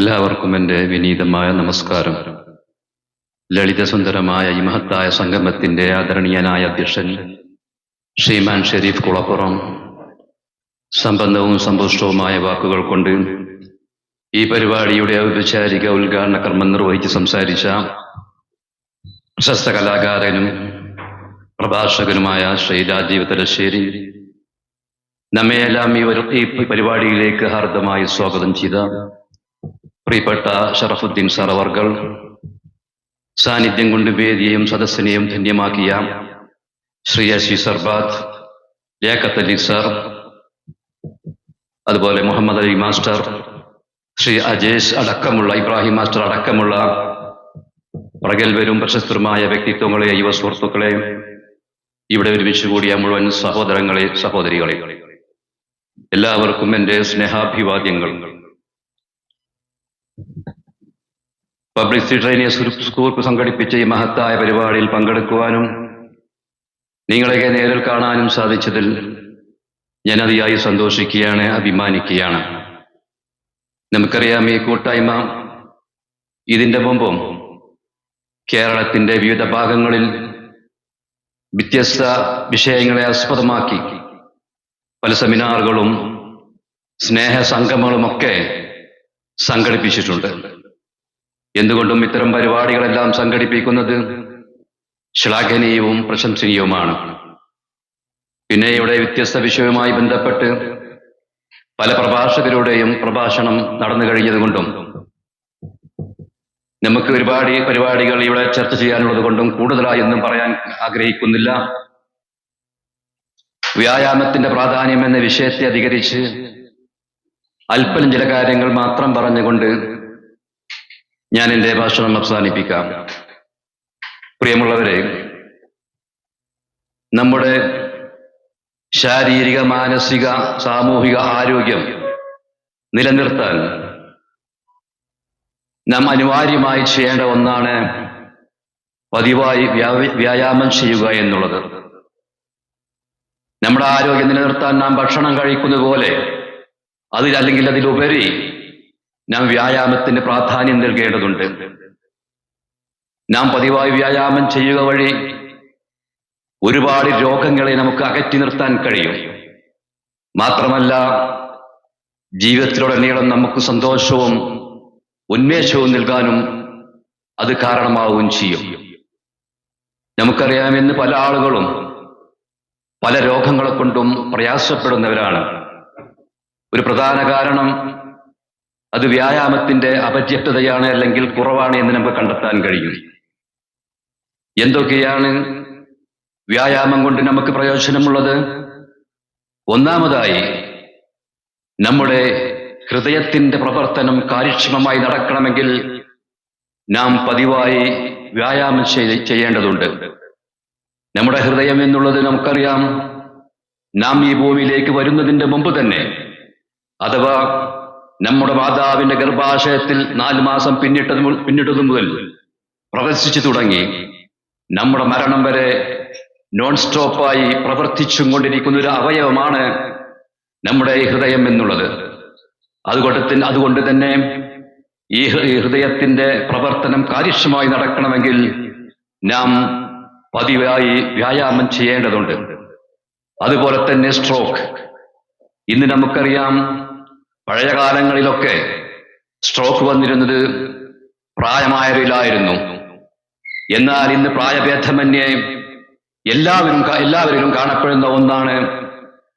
എല്ലാവർക്കും എന്റെ വിനീതമായ നമസ്കാരം. ലളിതസുന്ദരമായ ഈ മഹത്തായ സംഗമത്തിന്റെ ആദരണീയനായ അധ്യക്ഷൻ ശ്രീമാൻ ഷെരീഫ് കുളപ്പുറം. സമ്പന്നവും സമ്പുഷ്ടവുമായ വാക്കുകൾ കൊണ്ട് ഈ പരിപാടിയുടെ ഔപചാരിക ഉദ്ഘാടന കർമ്മം നിർവഹിച്ച് സംസാരിച്ച പ്രശസ്ത കലാകാരനും പ്രഭാഷകനുമായ ശ്രീ രാജീവ് തലശ്ശേരി നമ്മയെല്ലാം ഈ പരിപാടിയിലേക്ക് ഹാർദമായി സ്വാഗതം ചെയ്ത പ്രിയപ്പെട്ട ഷറഫുദ്ദീൻ സറവർകൾ സാന്നിധ്യം കൊണ്ട് വേദിയെയും സദസ്സിനെയും ധന്യമാക്കിയ ശ്രീ അഷി സർബാദ് ലിയാഖത്ത് അലി സർ അതുപോലെ മുഹമ്മദ് അലി മാസ്റ്റർ ശ്രീ അജേഷ് അടക്കമുള്ള ഇബ്രാഹിം മാസ്റ്റർ അടക്കമുള്ള പ്രഗത്ഭരും പ്രശസ്തരുമായ വ്യക്തിത്വങ്ങളെ യുവ സുഹൃത്തുക്കളെ ഇവിടെ ഒരുമിച്ച് കൂടിയ മുഴുവൻ സഹോദരങ്ങളെ സഹോദരികളെ എല്ലാവർക്കും എന്റെ സ്നേഹാഭിവാദ്യങ്ങൾ. പബ്ലിസിറ്റി ട്രെയിനിങ് സ്കൂൾ സംഘടിപ്പിച്ച ഈ മഹത്തായ പരിപാടിയിൽ പങ്കെടുക്കുവാനും നിങ്ങളെയൊക്കെ നേരിൽ കാണാനും സാധിച്ചതിൽ ഞാൻ അതിയായി സന്തോഷിക്കുകയാണ് അഭിമാനിക്കുകയാണ്. നമുക്കറിയാം ഈ കൂട്ടായ്മ ഇതിന്റെ മുമ്പും കേരളത്തിന്റെ വിവിധ ഭാഗങ്ങളിൽ വ്യത്യസ്ത വിഷയങ്ങളെ ആസ്പദമാക്കി. പല സെമിനാറുകളും സ്നേഹ സംഗമങ്ങളുമൊക്കെ സംഘടിപ്പിച്ചിട്ടുണ്ട്. എന്തുകൊണ്ടും ഇത്തരം പരിപാടികളെല്ലാം സംഘടിപ്പിക്കുന്നത് ശ്ലാഘനീയവും പ്രശംസനീയവുമാണ്. പിന്നെ ഇവിടെ വ്യത്യസ്ത വിഷയവുമായി ബന്ധപ്പെട്ട് പല പ്രഭാഷകരുടെയും പ്രഭാഷണം നടന്നു കഴിഞ്ഞതുകൊണ്ടും നമുക്ക് ഒരുപാട് പരിപാടികൾ ഇവിടെ ചർച്ച ചെയ്യാനുള്ളത് കൊണ്ടും കൂടുതലായി ഒന്നും പറയാൻ ആഗ്രഹിക്കുന്നില്ല. വ്യായാമത്തിന്റെ പ്രാധാന്യം എന്ന വിഷയത്തെ അധികരിച്ച് അല്പം ചില കാര്യങ്ങൾ മാത്രം പറഞ്ഞുകൊണ്ട് ഞാൻ എന്റെ ഭാഷണം അവസാനിപ്പിക്കാം. പ്രിയമുള്ളവരെ നമ്മുടെ ശാരീരിക മാനസിക സാമൂഹിക ആരോഗ്യം നിലനിർത്താൻ നാം അനിവാര്യമായി ചെയ്യേണ്ട ഒന്നാണ് പതിവായി വ്യായാമം ചെയ്യുക എന്നുള്ളത്. നമ്മുടെ ആരോഗ്യം നിലനിർത്താൻ നാം ഭക്ഷണം കഴിക്കുന്നത് പോലെ അതിലല്ലെങ്കിൽ അതിലുപരി നാം വ്യായാമത്തിന് പ്രാധാന്യം നൽകേണ്ടതുണ്ട്. നാം പതിവായി വ്യായാമം ചെയ്യുക വഴി ഒരുപാട് രോഗങ്ങളെ നമുക്ക് അകറ്റി നിർത്താൻ കഴിയും. മാത്രമല്ല ജീവിതത്തിലുടനീളം നമുക്ക് സന്തോഷവും ഉന്മേഷവും നൽകാനും അത് കാരണമാവുകയും ചെയ്യും. നമുക്കറിയാം ഇന്ന് പല ആളുകളും പല രോഗങ്ങളെ കൊണ്ടും പ്രയാസപ്പെടുന്നവരാണ്. ഒരു പ്രധാന കാരണം അത് വ്യായാമത്തിന്റെ അപര്യാപ്തതയാണ് അല്ലെങ്കിൽ കുറവാണ് എന്ന് നമുക്ക് കണ്ടെത്താൻ കഴിയും. എന്തൊക്കെയാണ് വ്യായാമം കൊണ്ട് നമുക്ക് പ്രയോജനമുള്ളത്? ഒന്നാമതായി നമ്മുടെ ഹൃദയത്തിന്റെ പ്രവർത്തനം കാര്യക്ഷമമായി നടക്കണമെങ്കിൽ നാം പതിവായി വ്യായാമം ചെയ്യേണ്ടതുണ്ട്. നമ്മുടെ ഹൃദയം എന്നുള്ളത് നമുക്കറിയാം. നാം ഈ ഭൂമിയിലേക്ക് വരുന്നതിന്റെ മുമ്പ് തന്നെ അഥവാ നമ്മുടെ മാതാവിന്റെ ഗർഭാശയത്തിൽ നാല് മാസം പിന്നിട്ടത് പിന്നിട്ടത് മുതൽ പ്രവർത്തിച്ചു തുടങ്ങി. നമ്മുടെ മരണം വരെ നോൺ സ്റ്റോപ്പായി പ്രവർത്തിച്ചും കൊണ്ടിരിക്കുന്ന ഒരു അവയവമാണ് നമ്മുടെ ഹൃദയം എന്നുള്ളത്. അതുകൊണ്ട് അതുകൊണ്ട് തന്നെ ഈ ഹൃദയത്തിന്റെ പ്രവർത്തനം കാര്യക്ഷമമായി നടക്കണമെങ്കിൽ നാം പതിവായി വ്യായാമം ചെയ്യേണ്ടതുണ്ട്. അതുപോലെ തന്നെ സ്ട്രോക്ക് ഇന്ന് നമുക്കറിയാം പഴയ കാലങ്ങളിലൊക്കെ സ്ട്രോക്ക് വന്നിരുന്നത് പ്രായമായവരിലായിരുന്നു. എന്നാൽ ഇന്ന് പ്രായഭേദമന്യേ എല്ലാവരും എല്ലാവരിലും കാണപ്പെടുന്ന ഒന്നാണ്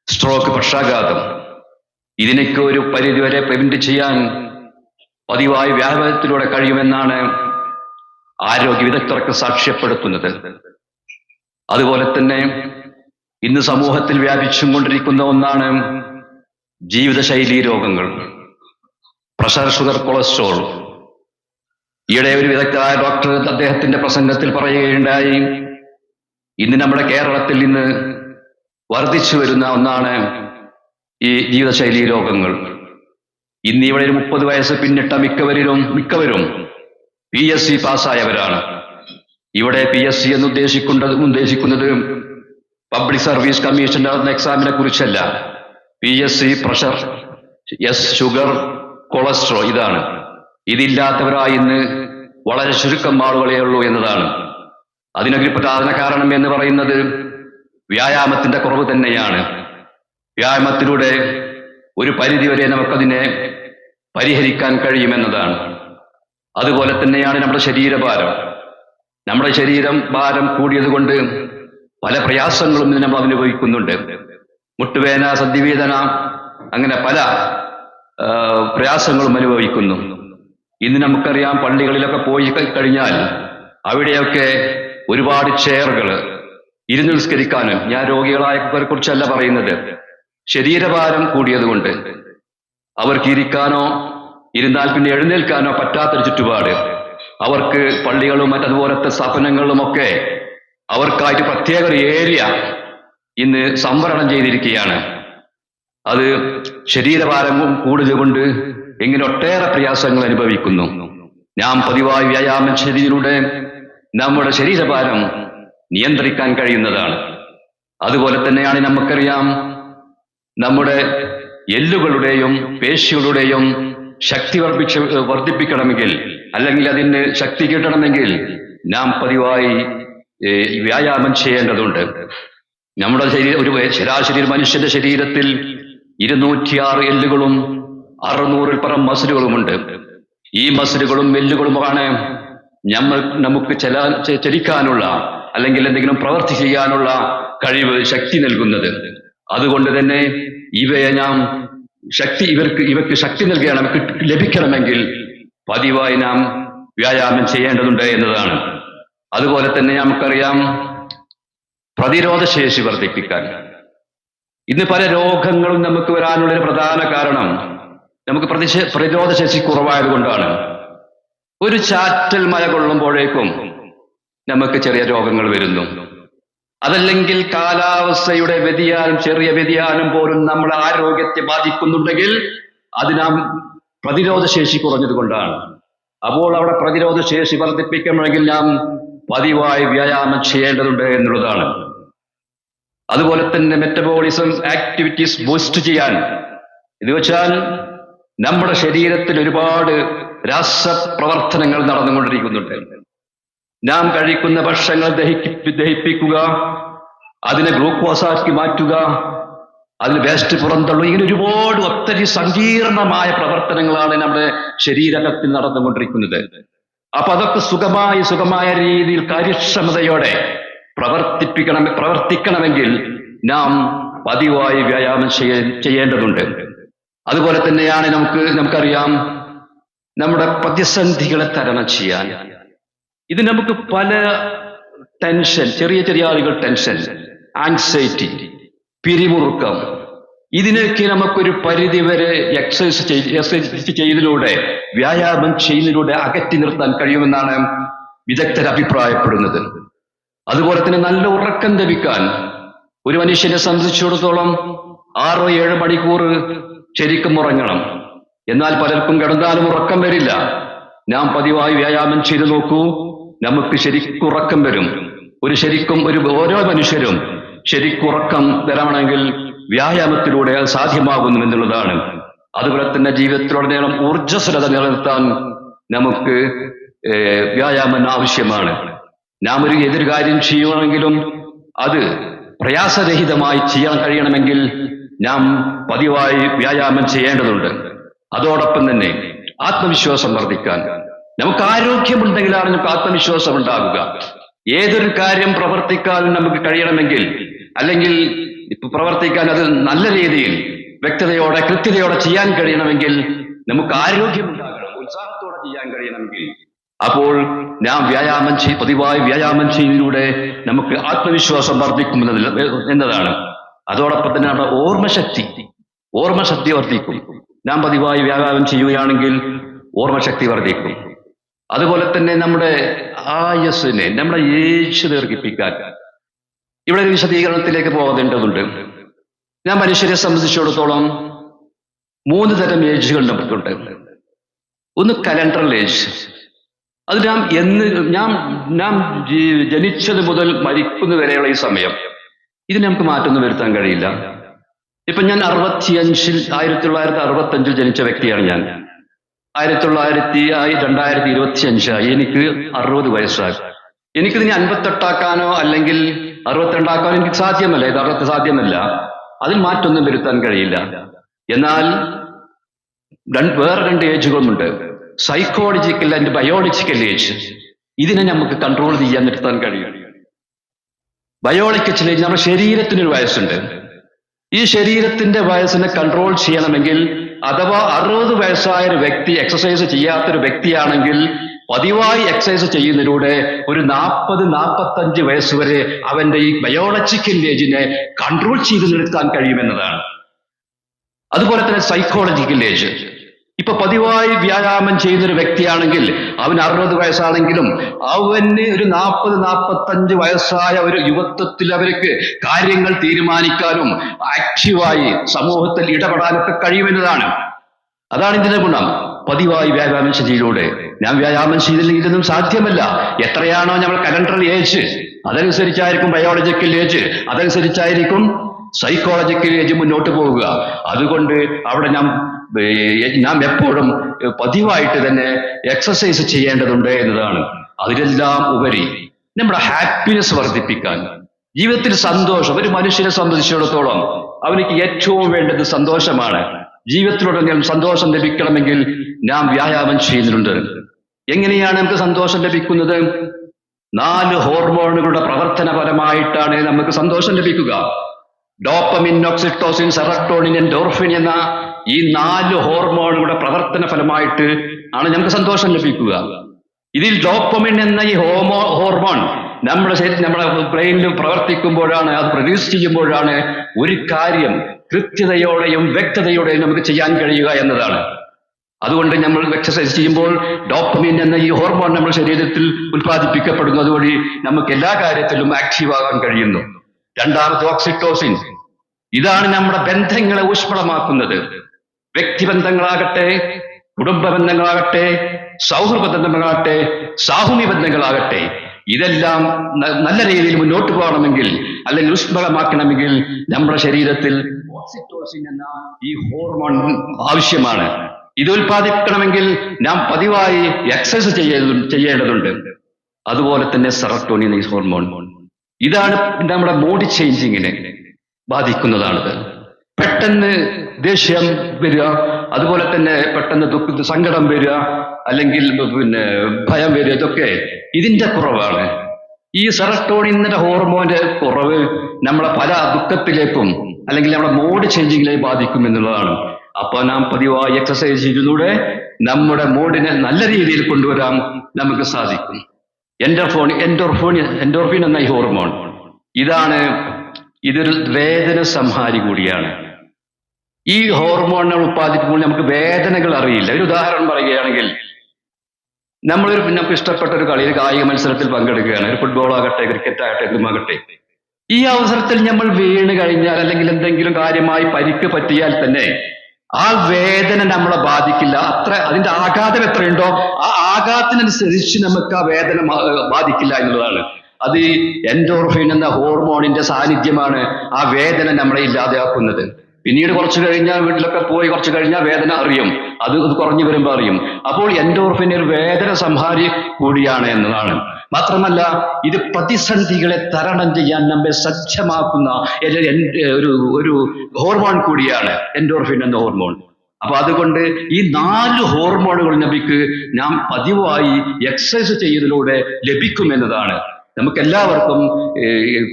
സ്ട്രോക്ക് പക്ഷാഘാതം. ഇതിനൊക്കെ ഒരു പരിധിവരെ പ്രിവെന്റ് ചെയ്യാൻ പതിവായി വ്യാപനത്തിലൂടെ കഴിയുമെന്നാണ് ആരോഗ്യ വിദഗ്ധർക്ക് സാക്ഷ്യപ്പെടുത്തുന്നത്. അതുപോലെ തന്നെ ഇന്ന് സമൂഹത്തിൽ വ്യാപിച്ചും കൊണ്ടിരിക്കുന്ന ഒന്നാണ് ജീവിതശൈലി രോഗങ്ങൾ പ്രഷർ ഷുഗർ കൊളസ്ട്രോൾ ഈയിടെ ഒരു വിദഗ്ധരായ ഡോക്ടർ അദ്ദേഹത്തിന്റെ പ്രസംഗത്തിൽ പറയുകയുണ്ടായി ഇന്ന് നമ്മുടെ കേരളത്തിൽ ഇന്ന് വർദ്ധിച്ചു വരുന്ന ഒന്നാണ് ഈ ജീവിതശൈലി രോഗങ്ങൾ. ഇന്ന് ഇവിടെ ഒരു മുപ്പത് വയസ്സ് പിന്നിട്ട മിക്കവരിലും മിക്കവരും പി എസ് സി പാസ്സായവരാണ്. ഇവിടെ പി എസ് സി എന്ന് ഉദ്ദേശിക്കുന്നത് ഉദ്ദേശിക്കുന്നത് പബ്ലിക് സർവീസ് കമ്മീഷൻ നടന്ന എക്സാമിനെ കുറിച്ചല്ല. P S C pressure S sugar cholesterol ഇതാണ്. ഇതില്ലാത്തവരായി ഇന്ന് വളരെ ചുരുക്കം ആളുകളേ ഉള്ളൂ എന്നതാണ്. അതിനൊരു പ്രധാന കാരണം എന്ന് പറയുന്നത് വ്യായാമത്തിന്റെ കുറവ് തന്നെയാണ്. വ്യായാമത്തിലൂടെ ഒരു പരിധിവരെ നമുക്കതിനെ പരിഹരിക്കാൻ കഴിയുമെന്നതാണ്. അതുപോലെ തന്നെയാണ് നമ്മുടെ ശരീരഭാരം. നമ്മുടെ ശരീരം ഭാരം കൂടിയത് കൊണ്ട് പല പ്രയാസങ്ങളും നമ്മൾ അനുഭവിക്കുന്നുണ്ട്. മുട്ടുവേദന സന്ധിവേദന അങ്ങനെ പല പ്രയാസങ്ങളും അനുഭവിക്കുന്നു. ഇന്ന് നമുക്കറിയാം പള്ളികളിലൊക്കെ പോയി കഴിഞ്ഞാൽ അവിടെയൊക്കെ ഒരുപാട് ചെയറുകൾ ഇരുന്ന് നിസ്കരിക്കാനും ഞാൻ രോഗികളായവരെ കുറിച്ചല്ല പറയുന്നത് ശരീരഭാരം കൂടിയതുകൊണ്ട് അവർക്ക് ഇരിക്കാനോ ഇരുന്നാൽ പിന്നെ എഴുന്നേൽക്കാനോ പറ്റാത്തൊരു ചുറ്റുപാട്. അവർക്ക് പള്ളികളും മറ്റതുപോലത്തെ സ്ഥാപനങ്ങളിലുമൊക്കെ അവർക്കായിട്ട് പ്രത്യേക ഒരു ഏരിയ ഇന്ന് സംവരണം ചെയ്തിരിക്കുകയാണ്. അത് ശരീരഭാരം കൂടുതൽ കൊണ്ട് ഇങ്ങനെ ഒട്ടേറെ പ്രയാസങ്ങൾ അനുഭവിക്കുന്നു. നാം പതിവായി വ്യായാമം ചെയ്തതിലൂടെ നമ്മുടെ ശരീരഭാരം നിയന്ത്രിക്കാൻ കഴിയുന്നതാണ്. അതുപോലെ തന്നെയാണ് നമുക്കറിയാം നമ്മുടെ എല്ലുകളുടെയും പേശികളുടെയും ശക്തി വർദ്ധിച്ച് വർദ്ധിപ്പിക്കണമെങ്കിൽ അല്ലെങ്കിൽ അതിന് ശക്തി കിട്ടണമെങ്കിൽ നാം പതിവായി വ്യായാമം ചെയ്യേണ്ടതുണ്ട്. നമ്മുടെ ശരീരം ഒരു ശരാശരി മനുഷ്യന്റെ ശരീരത്തിൽ ഇരുന്നൂറ്റിയാറ് എല്ലുകളും അറുന്നൂറിൽ പരം മസിലുകളുമുണ്ട്. ഈ മസിലുകളും എല്ലുകളുമാണ് നമ്മൾ നമുക്ക് ചല ചലിക്കാനുള്ള അല്ലെങ്കിൽ എന്തെങ്കിലും പ്രവർത്തി ചെയ്യാനുള്ള കഴിവ് ശക്തി നൽകുന്നത്. അതുകൊണ്ട് തന്നെ ഇവയെ നാം ശക്തി ഇവർക്ക് ഇവർക്ക് ശക്തി നൽകണം ലഭിക്കണമെങ്കിൽ പതിവായി നാം വ്യായാമം ചെയ്യേണ്ടതുണ്ട് എന്നതാണ്. അതുപോലെ തന്നെ നമുക്കറിയാം പ്രതിരോധ ശേഷി വർദ്ധിപ്പിക്കാൻ. ഇന്ന് പല രോഗങ്ങളും നമുക്ക് വരാനുള്ള ഒരു പ്രധാന കാരണം നമുക്ക് പ്രതിശ- പ്രതിരോധ ശേഷി കുറവായത് കൊണ്ടാണ് ഒരു ചാറ്റൽ മഴ കൊള്ളുമ്പോഴേക്കും നമുക്ക് ചെറിയ രോഗങ്ങൾ വരുന്നു. അതല്ലെങ്കിൽ കാലാവസ്ഥയുടെ വ്യതിയാനം ചെറിയ വ്യതിയാനം പോലും നമ്മുടെ ആരോഗ്യത്തെ ബാധിക്കുന്നുണ്ടെങ്കിൽ അത് നാം പ്രതിരോധ ശേഷി കുറഞ്ഞത് കൊണ്ടാണ് അപ്പോൾ അവിടെ പ്രതിരോധ ശേഷി വർദ്ധിപ്പിക്കണമെങ്കിൽ നാം പതിവായി വ്യായാമം ചെയ്യേണ്ടതുണ്ട് എന്നുള്ളതാണ്. അതുപോലെ തന്നെ മെറ്റബോളിസം ആക്ടിവിറ്റീസ് ബൂസ്റ്റ് ചെയ്യാൻ. എന്ന് വെച്ചാൽ നമ്മുടെ ശരീരത്തിൽ ഒരുപാട് രാസപ്രവർത്തനങ്ങൾ നടന്നുകൊണ്ടിരിക്കുന്നുണ്ട്. നാം കഴിക്കുന്ന ഭക്ഷണങ്ങൾ ദഹിപ്പി ദഹിപ്പിക്കുക അതിനെ ഗ്ലൂക്കോസാക്കി മാറ്റുക അതിന് വേസ്റ്റ് പുറന്തള്ളുക ഇങ്ങനെ ഒരുപാട് ഒത്തിരി സങ്കീർണമായ പ്രവർത്തനങ്ങളാണ് നമ്മുടെ ശരീരത്തിൽ നടന്നുകൊണ്ടിരിക്കുന്നത്. അപ്പൊ അതൊക്കെ സുഖമായി സുഖമായ രീതിയിൽ കാര്യക്ഷമതയോടെ പ്രവർത്തിപ്പിക്കണം പ്രവർത്തിക്കണമെങ്കിൽ നാം പതിവായി വ്യായാമം ചെയ്യ ചെയ്യേണ്ടതുണ്ട്. അതുപോലെ തന്നെയാണ് നമുക്ക് നമുക്കറിയാം നമ്മുടെ പ്രതിസന്ധികളെ തരണം ചെയ്യാൻ. ഇത് നമുക്ക് പല ടെൻഷൻ ചെറിയ ചെറിയ ആളുകൾ ടെൻഷൻ ആൻസൈറ്റി പിരിമുറുക്കം. ഇതിനൊക്കെ നമുക്കൊരു പരിധി വരെ എക്സസൈസ് എക്സസൈസ് ചെയ്തതിലൂടെ വ്യായാമം ചെയ്യുന്നതിലൂടെ അകറ്റി നിർത്താൻ കഴിയുമെന്നാണ് വിദഗ്ധർ അഭിപ്രായപ്പെടുന്നത്. അതുപോലെ തന്നെ നല്ല ഉറക്കം ലഭിക്കാൻ ഒരു മനുഷ്യനെ സംബന്ധിച്ചിടത്തോളം ആറോ ഏഴ് മണിക്കൂർ ശരിക്കും ഉറങ്ങണം. എന്നാൽ പലർക്കും കിടന്നാലും ഉറക്കം വരില്ല. ഞാൻ പതിവായി വ്യായാമം ചെയ്തു നോക്കൂ. നമുക്ക് ശരിക്കും ഉറക്കം വരും. ഒരു ശരിക്കും ഒരു ഓരോ മനുഷ്യരും ശരിക്കുറക്കം വരണമെങ്കിൽ വ്യായാമത്തിലൂടെ അത് സാധ്യമാകുന്നു എന്നുള്ളതാണ്. അതുപോലെ തന്നെ ജീവിതത്തിലുടനീളം ഊർജസ്വലത നിലനിർത്താൻ നമുക്ക് വ്യായാമം ആവശ്യമാണ്. നാം ഒരു എതിർ കാര്യം ചെയ്യണമെങ്കിലും അത് പ്രയാസരഹിതമായി ചെയ്യാൻ കഴിയണമെങ്കിൽ നാം പതിവായി വ്യായാമം ചെയ്യേണ്ടതുണ്ട്. അതോടൊപ്പം തന്നെ ആത്മവിശ്വാസം വർദ്ധിക്കാൻ. നമുക്ക് ആരോഗ്യമുണ്ടെങ്കിലാണ് നമുക്ക് ആത്മവിശ്വാസം ഉണ്ടാകുക. ഏതൊരു കാര്യം പ്രവർത്തിക്കാൻ നമുക്ക് കഴിയണമെങ്കിൽ അല്ലെങ്കിൽ പ്രവർത്തിക്കാൻ അത് നല്ല രീതിയിൽ വ്യക്തതയോടെ കൃത്യതയോടെ ചെയ്യാൻ കഴിയണമെങ്കിൽ നമുക്ക് ആരോഗ്യമുണ്ടാകണം ഉത്സാഹത്തോടെ ചെയ്യാൻ കഴിയണമെങ്കിൽ അപ്പോൾ ഞാൻ വ്യായാമം ചെയ് പതിവായി വ്യായാമം ചെയ്യുന്നതിലൂടെ നമുക്ക് ആത്മവിശ്വാസം വർദ്ധിക്കുമെന്നതിൽ എന്നതാണ്. അതോടൊപ്പം തന്നെ നമ്മുടെ ഓർമ്മശക്തി ഓർമ്മശക്തി വർദ്ധിക്കും. ഞാൻ പതിവായി വ്യായാമം ചെയ്യുകയാണെങ്കിൽ ഓർമ്മശക്തി വർദ്ധിക്കും. അതുപോലെ തന്നെ നമ്മുടെ ആയസ്സിനെ നമ്മുടെ ഏജ് ദീർഘിപ്പിക്കാൻ ഇവിടെ വിശദീകരണത്തിലേക്ക് പോകേണ്ടതുണ്ട്. ഞാൻ മനുഷ്യരെ സംബന്ധിച്ചിടത്തോളം മൂന്ന് തരം ഏജുകൾ നമുക്കുണ്ട് ഒന്ന് കലണ്ടറൽ ഏജ് അത് നാം എന്ന് നാം നാം ജനിച്ചത് മുതൽ മരിക്കുന്നത് വരെയുള്ള ഈ സമയം. ഇത് നമുക്ക് മാറ്റൊന്നും വരുത്താൻ കഴിയില്ല. ഇപ്പൊ ഞാൻ അറുപത്തിയഞ്ചിൽ ആയിരത്തി തൊള്ളായിരത്തി അറുപത്തി അഞ്ചിൽ ജനിച്ച വ്യക്തിയാണ് ഞാൻ. ആയിരത്തി തൊള്ളായിരത്തി ആയി രണ്ടായിരത്തി ഇരുപത്തി അഞ്ചായി എനിക്ക് അറുപത് വയസ്സായി. എനിക്കിതിനെ അൻപത്തെട്ടാക്കാനോ അല്ലെങ്കിൽ അറുപത്തിരണ്ടാക്കാനോ എനിക്ക് സാധ്യമല്ല. അറുപത്തി സാധ്യമല്ല. അതിൽ മാറ്റൊന്നും വരുത്താൻ കഴിയില്ല. എന്നാൽ വേറെ രണ്ട് ഏജുകളുമുണ്ട്. സൈക്കോളജിക്കൽ ആൻഡ് ബയോളജിക്കൽ ഏജ് ഇതിനെ നമുക്ക് കൺട്രോൾ ചെയ്യാൻ നിർത്താൻ കഴിയും. ബയോളജിക്കൽ ഏജ് നമ്മുടെ ശരീരത്തിനൊരു വയസ്സുണ്ട്. ഈ ശരീരത്തിന്റെ വയസ്സിനെ കൺട്രോൾ ചെയ്യണമെങ്കിൽ അഥവാ അറുപത് വയസ്സായ ഒരു വ്യക്തി എക്സസൈസ് ചെയ്യാത്തൊരു വ്യക്തിയാണെങ്കിൽ പതിവായി എക്സസൈസ് ചെയ്യുന്നതിലൂടെ ഒരു നാൽപ്പത് നാൽപ്പത്തഞ്ച് വയസ്സ് വരെ അവന്റെ ഈ ബയോളജിക്കൽ ഏജിനെ കൺട്രോൾ ചെയ്ത് നിർത്താൻ കഴിയുമെന്നതാണ്. അതുപോലെ തന്നെ സൈക്കോളജിക്കൽ ഏജ് ഇപ്പൊ പതിവായി വ്യായാമം ചെയ്യുന്ന ഒരു വ്യക്തിയാണെങ്കിൽ അവൻ അറുപത് വയസ്സാണെങ്കിലും അവന് ഒരു നാൽപ്പത് നാൽപ്പത്തഞ്ച് വയസ്സായ ഒരു യുവത്വത്തിൽ അവർക്ക് കാര്യങ്ങൾ തീരുമാനിക്കാനും ആക്റ്റീവായി സമൂഹത്തിൽ ഇടപെടാനൊക്കെ കഴിയുമെന്നതാണ്. അതാണ് ഇതിന്റെ ഗുണം. പതിവായി വ്യായാമം ചെയ്തിലൂടെ ഞാൻ വ്യായാമം ചെയ്തില്ലെങ്കിൽ ഇതൊന്നും സാധ്യമല്ല. എത്രയാണോ നമ്മൾ കലണ്ടറിൽ ഏജ്. അതനുസരിച്ചായിരിക്കും ബയോളജിക്കൽ ഏജ് അതനുസരിച്ചായിരിക്കും സൈക്കോളജിക്കൽ ഏജ് മുന്നോട്ട് പോവുക. അതുകൊണ്ട് അവിടെ ഏർ, നാം എപ്പോഴും പതിവായിട്ട് തന്നെ എക്സസൈസ് ചെയ്യേണ്ടതുണ്ട് എന്നതാണ്. അതിലെല്ലാം ഉപരി നമ്മുടെ ഹാപ്പിനെസ് വർദ്ധിപ്പിക്കാൻ ജീവിതത്തിൽ സന്തോഷം ഒരു മനുഷ്യനെ സംബന്ധിച്ചിടത്തോളം അവനിക്ക് ഏറ്റവും വേണ്ടത് സന്തോഷമാണ്. ജീവിതത്തിലുടനീളം സന്തോഷം ലഭിക്കണമെങ്കിൽ നാം വ്യായാമം ചെയ്യുന്നുണ്ട്. എങ്ങനെയാണ് നമുക്ക് സന്തോഷം ലഭിക്കുന്നത്? നാല് ഹോർമോണുകളുടെ പ്രവർത്തനപരമായിട്ടാണ് നമുക്ക് സന്തോഷം ലഭിക്കുക. ഡോപ്പമിൻ ഓക്സിറ്റോസിൻ സെറക്ടോണിൻ ഡോർഫിൻ എന്ന ഈ നാല് ഹോർമോണുകളുടെ പ്രവർത്തന ഫലമായിട്ട് ആണ് നമുക്ക് സന്തോഷം ലഭിക്കുക. ഇതിൽ ഡോപ്പമിൻ എന്ന ഈ ഹോമോ ഹോർമോൺ നമ്മുടെ ശരീരം നമ്മുടെ ബ്രെയിനിൽ പ്രവർത്തിക്കുമ്പോഴാണ് അത് പ്രൊഡ്യൂസ് ചെയ്യുമ്പോഴാണ് ഒരു കാര്യം കൃത്യതയോടെയും വ്യക്തതയോടെയും നമുക്ക് ചെയ്യാൻ കഴിയുക എന്നതാണ്. അതുകൊണ്ട് നമ്മൾ എക്സസൈസ് ചെയ്യുമ്പോൾ ഡോപ്പമിൻ എന്ന ഈ ഹോർമോൺ നമ്മുടെ ശരീരത്തിൽ ഉൽപ്പാദിപ്പിക്കപ്പെടുന്നത് വഴി നമുക്ക് എല്ലാ കാര്യത്തിലും ആക്റ്റീവ് ആകാൻ കഴിയുന്നു. രണ്ടാമത് ഓക്സിറ്റോസിൻ ഇതാണ് നമ്മുടെ ബന്ധങ്ങളെ ഊഷ്മളമാക്കുന്നത്. വ്യക്തിബന്ധങ്ങളാകട്ടെ കുടുംബ ബന്ധങ്ങളാകട്ടെ സൗഹൃദ ബന്ധങ്ങളാകട്ടെ സാഹുമി ബന്ധങ്ങളാകട്ടെ ഇതെല്ലാം നല്ല രീതിയിൽ മുന്നോട്ട് പോകണമെങ്കിൽ അല്ലെങ്കിൽ ഉഷ്മകമാക്കണമെങ്കിൽ നമ്മുടെ ശരീരത്തിൽ ഓക്സിറ്റോസിൻ എന്ന ഈ ഹോർമോൺ ആവശ്യമാണ്. ഇത് ഉൽപ്പാദിപ്പിക്കണമെങ്കിൽ നാം പതിവായി എക്സസൈസ് ചെയ്യേണ്ടതുണ്ട്. അതുപോലെ തന്നെ സെറട്ടോണിൻ ഹോർമോൺ. ഇതാണ് നമ്മുടെ ബോഡി ചേഞ്ചിങ്ങിനെ ബാധിക്കുന്നതാണിത്. പെട്ടെന്ന് ദേഷ്യം വരിക അതുപോലെ തന്നെ പെട്ടെന്ന് ദുഃഖ സങ്കടം വരിക അല്ലെങ്കിൽ പിന്നെ ഭയം വരിക ഇതൊക്കെ ഇതിന്റെ കുറവാണ്. ഈ സെറട്ടോണിന്റെ ഹോർമോന്റെ കുറവ് നമ്മളെ പല ദുഃഖത്തിലേക്കും അല്ലെങ്കിൽ നമ്മുടെ മൂഡ് ചേഞ്ചിങ്ങിലേക്ക് ബാധിക്കും എന്നുള്ളതാണ്. അപ്പൊ നാം പതിവായി എക്സസൈസ് ചെയ്തതിലൂടെ നമ്മുടെ മൂഡിനെ നല്ല രീതിയിൽ കൊണ്ടുവരാൻ നമുക്ക് സാധിക്കും. എൻഡോഫോൺ എൻഡോർഫോൺ എൻഡോർഫിൻ എന്ന ഈ ഹോർമോൺ ഇതാണ് ഇതൊരു വേദന സംഹാരി കൂടിയാണ്. ഈ ഹോർമോണുകൾ ഉത്പാദിപ്പിക്കുമ്പോൾ നമുക്ക് വേദനകൾ അറിയില്ല. ഒരു ഉദാഹരണം പറയുകയാണെങ്കിൽ നമ്മളൊരു നമുക്ക് ഇഷ്ടപ്പെട്ട ഒരു കളി ഒരു കായിക മത്സരത്തിൽ പങ്കെടുക്കുകയാണ്. ഒരു ഫുട്ബോൾ ആകട്ടെ ക്രിക്കറ്റ് ആകട്ടെ എന്തുമാകട്ടെ ഈ അവസരത്തിൽ നമ്മൾ വീണ് കഴിഞ്ഞാൽ അല്ലെങ്കിൽ എന്തെങ്കിലും കാര്യമായി പരിക്ക് പറ്റിയാൽ തന്നെ ആ വേദന നമ്മളെ ബാധിക്കില്ല. അത്ര അതിന്റെ ആഘാതം എത്രയുണ്ടോ ആ ആഘാതത്തിനനുസരിച്ച് നമുക്ക് ആ വേദന ബാധിക്കില്ല എന്നുള്ളതാണ്. അത് എൻഡോർഫിൻ എന്ന ഹോർമോണിന്റെ സാന്നിധ്യമാണ് ആ വേദന നമ്മളെ ഇല്ലാതെയാക്കുന്നത്. പിന്നീട് കുറച്ച് കഴിഞ്ഞാൽ വീട്ടിലൊക്കെ പോയി കുറച്ച് കഴിഞ്ഞാൽ വേദന അറിയും. അത് കുറഞ്ഞു വരുമ്പോൾ അറിയും. അപ്പോൾ എൻഡോർഫിൻ ഒരു വേദന സംഹാരി കൂടിയാണ് എന്നതാണ്. മാത്രമല്ല ഇത് പ്രതിസന്ധികളെ തരണം ചെയ്യാൻ നമ്മെ സജ്ജമാക്കുന്ന ഒരു ഒരു ഹോർമോൺ കൂടിയാണ് എൻഡോർഫിൻ എന്ന ഹോർമോൺ. അപ്പൊ അതുകൊണ്ട് ഈ നാല് ഹോർമോണുകൾ നമുക്ക് നാം പതിവായി എക്സസൈസ് ചെയ്യുന്നതിലൂടെ ലഭിക്കുമെന്നതാണ്. നമുക്ക് എല്ലാവർക്കും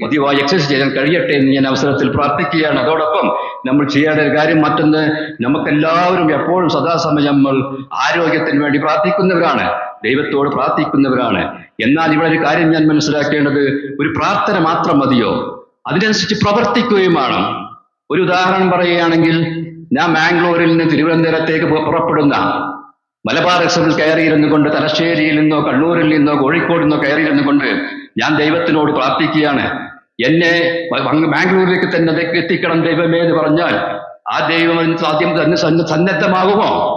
പതിവായി എക്സസൈസ് ചെയ്യാൻ കഴിയട്ടെ എന്ന് ഞാൻ അവസരത്തിൽ പ്രാർത്ഥിക്കുകയാണ്. അതോടൊപ്പം നമ്മൾ ചെയ്യേണ്ട ഒരു കാര്യം മറ്റൊന്ന് നമുക്കെല്ലാവരും എപ്പോഴും സദാസമയം നമ്മൾ ആരോഗ്യത്തിന് വേണ്ടി പ്രാർത്ഥിക്കുന്നവരാണ് ദൈവത്തോട് പ്രാർത്ഥിക്കുന്നവരാണ്. എന്നാൽ ഇവിടെ ഒരു കാര്യം ഞാൻ മനസ്സിലാക്കേണ്ടത് ഒരു പ്രാർത്ഥന മാത്രം മതിയോ? അതിനനുസരിച്ച് പ്രവർത്തിക്കുകയും വേണം ഒരു ഉദാഹരണം പറയുകയാണെങ്കിൽ ഞാൻ മാംഗ്ലൂരിൽ നിന്ന് തിരുവനന്തപുരത്തേക്ക് പുറപ്പെടുന്ന മലബാർ എക്സ്പ്രസിൽ കയറിയിരുന്നു കൊണ്ട് തലശ്ശേരിയിൽ നിന്നോ കണ്ണൂരിൽ നിന്നോ കോഴിക്കോട് നിന്നോ കയറിയിരുന്നു കൊണ്ട് ഞാൻ ദൈവത്തിനോട് പ്രാർത്ഥിക്കുകയാണ്. എന്നെ മ- തന്നെ എത്തിക്കണം ദൈവമേ എന്ന് പറഞ്ഞാൽ ആ ദൈവം സാധ്യം തന്നെ സന്ന- സന്നദ്ധമാകുമോ?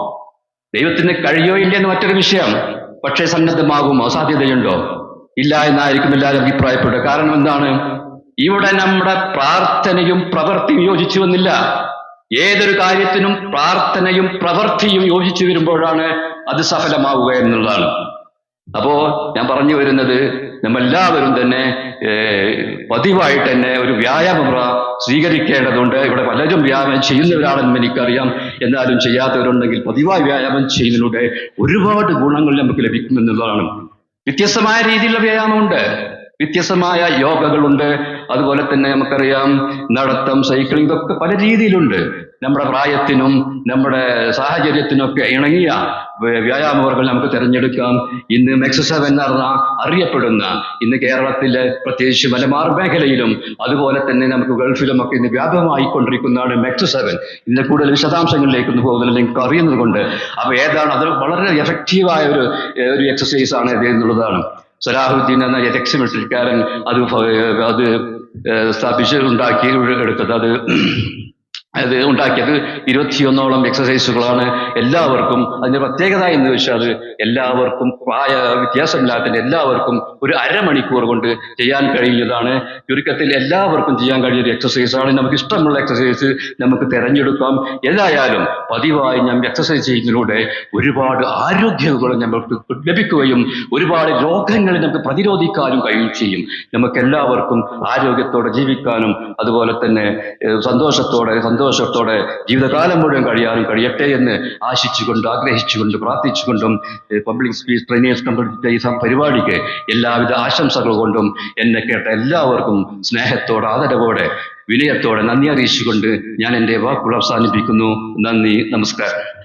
ദൈവത്തിന് കഴിയോ ഇല്ല എന്ന് മറ്റൊരു വിഷയം. പക്ഷേ സന്നദ്ധമാകുമോ? സാധ്യതയുണ്ടോ? ഇല്ല എന്നായിരിക്കും എല്ലാവരും അഭിപ്രായപ്പെടുക. കാരണം എന്താണ്? ഇവിടെ നമ്മുടെ പ്രാർത്ഥനയും പ്രവൃത്തിയും യോജിച്ചു വന്നില്ല. ഏതൊരു കാര്യത്തിനും പ്രാർത്ഥനയും പ്രവൃത്തിയും യോജിച്ചു വരുമ്പോഴാണ് അത് സഫലമാവുക എന്നുള്ളതാണ്. അപ്പോ ഞാൻ പറഞ്ഞു വരുന്നത് നമ്മളെല്ലാവരും തന്നെ പതിവായിട്ട് തന്നെ ഒരു വ്യായാമ സ്വീകരിക്കേണ്ടതുണ്ട്. ഇവിടെ പലരും വ്യായാമം ചെയ്യുന്നവരാണെന്ന് എനിക്കറിയാം. എന്നാലും ചെയ്യാത്തവരുണ്ടെങ്കിൽ പതിവായി വ്യായാമം ചെയ്യുന്നതിലൂടെ ഒരുപാട് ഗുണങ്ങൾ നമുക്ക് ലഭിക്കുമെന്നുള്ളതാണ്. വ്യത്യസ്തമായ രീതിയിലുള്ള വ്യായാമമുണ്ട്. വ്യത്യസ്തമായ യോഗകളുണ്ട്. അതുപോലെ തന്നെ നമുക്കറിയാം നടത്തം സൈക്ലിംഗ് ഇതൊക്കെ പല രീതിയിലുണ്ട്. നമ്മുടെ പ്രായത്തിനും നമ്മുടെ സാഹചര്യത്തിനൊക്കെ ഇണങ്ങിയ വ്യായാമ നമുക്ക് തിരഞ്ഞെടുക്കാം. ഇന്ന് മെക്സസവ് എന്നറിഞ്ഞ അറിയപ്പെടുന്ന ഇന്ന് കേരളത്തിലെ പ്രത്യേകിച്ച് മലബാർ മേഖലയിലും അതുപോലെ തന്നെ നമുക്ക് ഗൾഫിലും ഒക്കെ ഇന്ന് വ്യാപകമായിക്കൊണ്ടിരിക്കുന്നതാണ് കൊണ്ടിരിക്കുന്നതാണ് മെക്സസവൻ ഇതിന്റെ കൂടുതൽ വിശദാംശങ്ങളിലേക്ക് ഒന്ന് പോകുന്നില്ല നിങ്ങൾക്ക് അറിയുന്നത് കൊണ്ട് അപ്പൊ ഏതാണ് അത് വളരെ എഫക്റ്റീവായ ഒരു ഒരു എക്സസൈസ് ആണ് എന്നുള്ളതാണ്. സലാഹുദ്ദീൻ എന്ന എക്സ് മിലിറ്ററിക്കാരൻ അത് അത് സ്ഥാപിച്ച് ഉണ്ടാക്കി എടുത്തത്. അത് അത് ഉണ്ടാക്കിയത് ഇരുപത്തിയൊന്നോളം എക്സസൈസുകളാണ് എല്ലാവർക്കും അതിന്റെ പ്രത്യേകത എന്ന് വെച്ചാൽ എല്ലാവർക്കും പ്രായ വ്യത്യാസമില്ലാത്ത എല്ലാവർക്കും ഒരു അരമണിക്കൂർ കൊണ്ട് ചെയ്യാൻ കഴിയുന്നതാണ്. ചുരുക്കത്തിൽ എല്ലാവർക്കും ചെയ്യാൻ കഴിയുന്ന ഒരു എക്സസൈസാണ് നമുക്ക് ഇഷ്ടമുള്ള എക്സസൈസ് നമുക്ക് തിരഞ്ഞെടുക്കാം. ഏതായാലും പതിവായി ഞാൻ എക്സസൈസ് ചെയ്യുന്നതിലൂടെ ഒരുപാട് ആരോഗ്യങ്ങൾ നമുക്ക് ലഭിക്കുകയും ഒരുപാട് രോഗങ്ങളെ നമുക്ക് പ്രതിരോധിക്കാനും കഴിയും ചെയ്യും. നമുക്ക് എല്ലാവർക്കും ആരോഗ്യത്തോടെ ജീവിക്കാനും അതുപോലെ തന്നെ സന്തോഷത്തോടെ സന്തോഷത്തോടെ സന്തോഷത്തോടെ ജീവിതകാലം മുഴുവൻ കഴിയാനും കഴിയട്ടെ എന്ന് ആശിച്ചുകൊണ്ട് ആഗ്രഹിച്ചുകൊണ്ട് പ്രാർത്ഥിച്ചുകൊണ്ടും പബ്ലിക് സ്പീച്ച് ട്രെയിനേഴ്സ് സംഘടിപ്പിച്ച ഈ പരിപാടിക്ക് എല്ലാവിധ ആശംസകൾ കൊണ്ടും എന്നെ കേട്ട എല്ലാവർക്കും സ്നേഹത്തോടെ ആദരവോടെ വിനയത്തോടെ നന്ദി അറിയിച്ചുകൊണ്ട് ഞാൻ എന്റെ വാക്കുകൾ അവസാനിപ്പിക്കുന്നു. നന്ദി നമസ്കാരം.